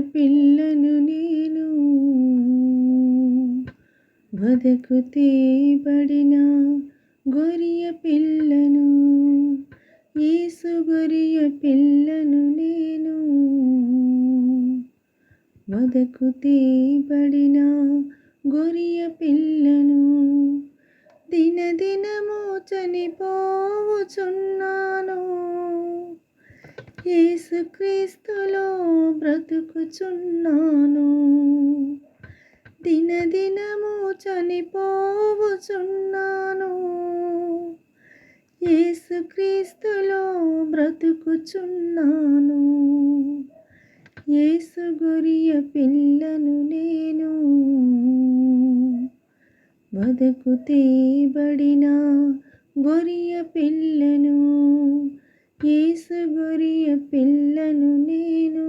పిల్లను నేను బతుకు తీబడిన గొరియ పిల్లను ఈసు గొరియ పిల్లను నేను బతుకు తీబడిన గొరియ పిల్లను. దినదినము చనిపోవుచున్నాను యేసుక్రీస్తులో బ్రతుకుచున్నాను. దినదినము చనిపోవుచున్నాను. యేసుక్రీస్తులో బ్రతుకుచున్నాను. యేసు గొరియ పిల్లను నేను బతుకు తీబడిన గొరియ పిల్లను యేసు గొరియ పిల్లను నేను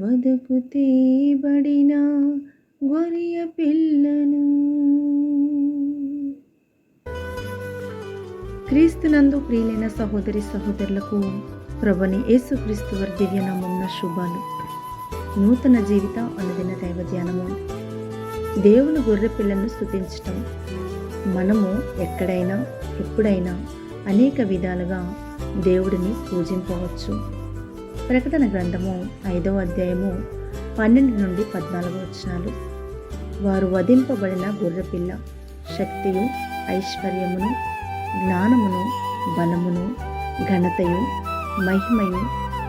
బతుకు తీబడిన గొరియ పిల్లను. క్రీస్తునందు ప్రియులైన సహోదరి సహోదరులకు ప్రభుని యేసుక్రీస్తు వారి దివ్యనామమున శుభాలు. నూతన జీవిత అనుదిన దైవ ధ్యానము. దేవుని గొర్రె పిల్లను స్థుతించటం మనము ఎక్కడైనా ఎప్పుడైనా అనేక విధాలుగా దేవుడిని పూజింపవచ్చు. ప్రకటన గ్రంథము ఐదవ అధ్యాయము పన్నెండు నుండి పద్నాలుగు వచనాలు. వారు వధింపబడిన గొర్రెపిల్ల శక్తియు ఐశ్వర్యమును జ్ఞానమును బలమును ఘనతయు మహిమయు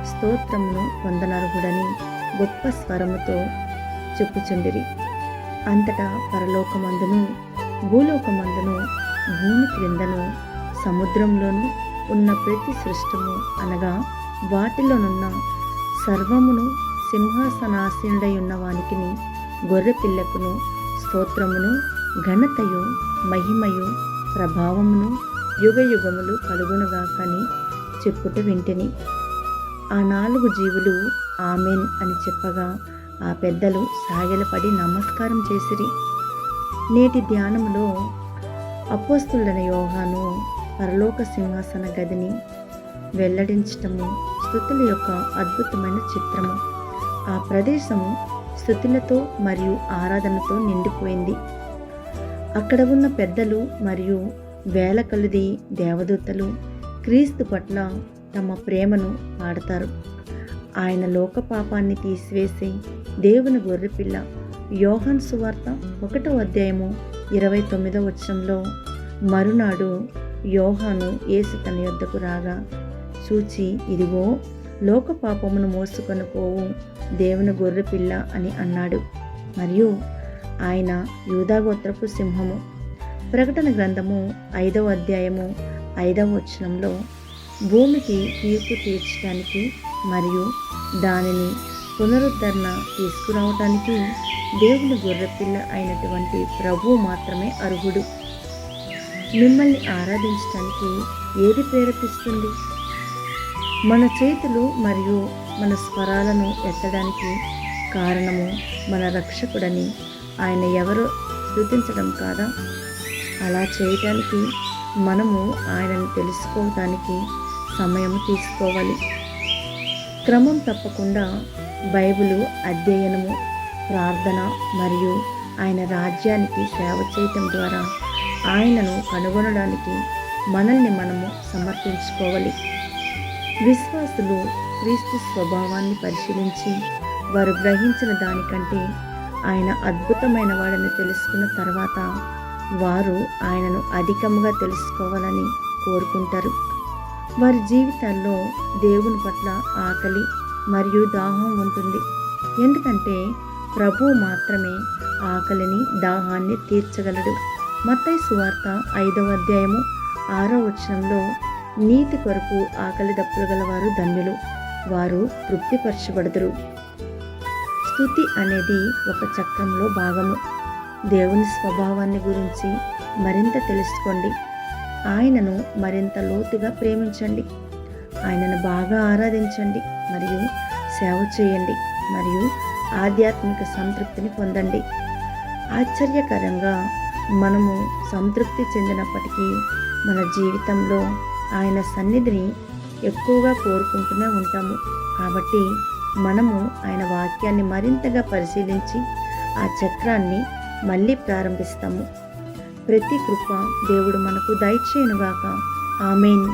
స్తోత్రమును పొందనర్హుడని గొప్ప స్వరముతో చెప్పుచుండిరి. అంతటా పరలోకమందును భూలోకమందును భూమి క్రిందను సముద్రంలోనూ ఉన్న ప్రతి సృష్టము అనగా వాటిలోనున్న సర్వమును సింహాసనాసీనుడై ఉన్న గొర్రెపిల్లకును గొర్రె పిల్లకును స్తోత్రమును ఘనతయు మహిమయు ప్రభావమును యుగ యుగములు కలుగునుగాకని చెప్పుట వింటిని. ఆ నాలుగు జీవులు ఆమెన్ అని చెప్పగా ఆ పెద్దలు సాయలపడి నమస్కారం చేసిరి. నేటి ధ్యానంలో అపోస్తులైన యోహాను పరలోక సింహాసన గదిని వెల్లడించటము స్థుతుల యొక్క అద్భుతమైన చిత్రము. ఆ ప్రదేశము స్థుతులతో మరియు ఆరాధనతో నిండిపోయింది. అక్కడ ఉన్న పెద్దలు మరియు వేల కొలది దేవదూతలు క్రీస్తు పట్ల తమ ప్రేమను పాడతారు ఆయన లోక పాపాన్ని తీసివేసి దేవుని గొర్రెపిల్ల యోహన్ సువార్త ఒకటో అధ్యాయము ఇరవై తొమ్మిదో వచనంలో మరునాడు యోహాను యేసు తన యొద్దకు రాగా సూచి ఇదిగో లోక పాపమును మోసుకొని పోవు దేవుని గొర్రెపిల్ల అని అన్నాడు. మరియు ఆయన యూదాగోత్రపు సింహము. ప్రకటన గ్రంథము ఐదవ అధ్యాయము ఐదవ వచనంలో భూమికి తీర్పు తీర్చడానికి మరియు దానిని పునరుద్ధరణ తీసుకురావటానికి దేవుని గొర్రెపిల్ల అయినటువంటి ప్రభువు మాత్రమే అర్హుడు. మిమ్మల్ని ఆరాధించడానికి ఏది ప్రేరేపిస్తుంది? మన చేతులు మరియు మన స్వరాలను ఎత్తడానికి కారణము మన రక్షకుడని ఆయన ఎవరో స్థుతించడం కాదా? అలా చేయటానికి మనము ఆయనను తెలుసుకోవడానికి సమయం తీసుకోవాలి. క్రమం తప్పకుండా బైబిలు అధ్యయనము ప్రార్థన మరియు ఆయన రాజ్యానికి సేవ చేయటం ద్వారా ఆయనను కనుగొనడానికి మనల్ని మనము సమర్పించుకోవాలి. విశ్వాసులు క్రీస్తు స్వభావాన్ని పరిశీలించి వారు గ్రహించిన దానికంటే ఆయన అద్భుతమైన వాడని తెలుసుకున్న తర్వాత వారు ఆయనను అధికంగా తెలుసుకోవాలని కోరుకుంటారు. వారి జీవితాల్లో దేవుని పట్ల ఆకలి మరియు దాహం ఉంటుంది. ఎందుకంటే ప్రభువు మాత్రమే ఆకలిని దాహాన్ని తీర్చగలడు. మత్తై సువార్త ఐదవ అధ్యాయము ఆరో వచనంలో నీతి కొరకు ఆకలి దప్పులు గలవారు ధన్యులు వారు తృప్తిపరచబడదురు. స్థుతి అనేది ఒక చక్రంలో భాగము. దేవుని స్వభావాన్ని గురించి మరింత తెలుసుకోండి. ఆయనను మరింత లోతుగా ప్రేమించండి. ఆయనను బాగా ఆరాధించండి మరియు సేవ చేయండి మరియు ఆధ్యాత్మిక సంతృప్తిని పొందండి. ఆశ్చర్యకరంగా మనము సంతృప్తి చెందినప్పటికీ మన జీవితంలో ఆయన సన్నిధిని ఎక్కువగా కోరుకుంటూనే ఉంటాము. కాబట్టి మనము ఆయన వాక్యాన్ని మరింతగా పరిశీలించి ఆ చక్రాన్ని మళ్ళీ ప్రారంభిస్తాము. ప్రతి కృప దేవుడు మనకు దయచేయనుగాక. ఆమెన్.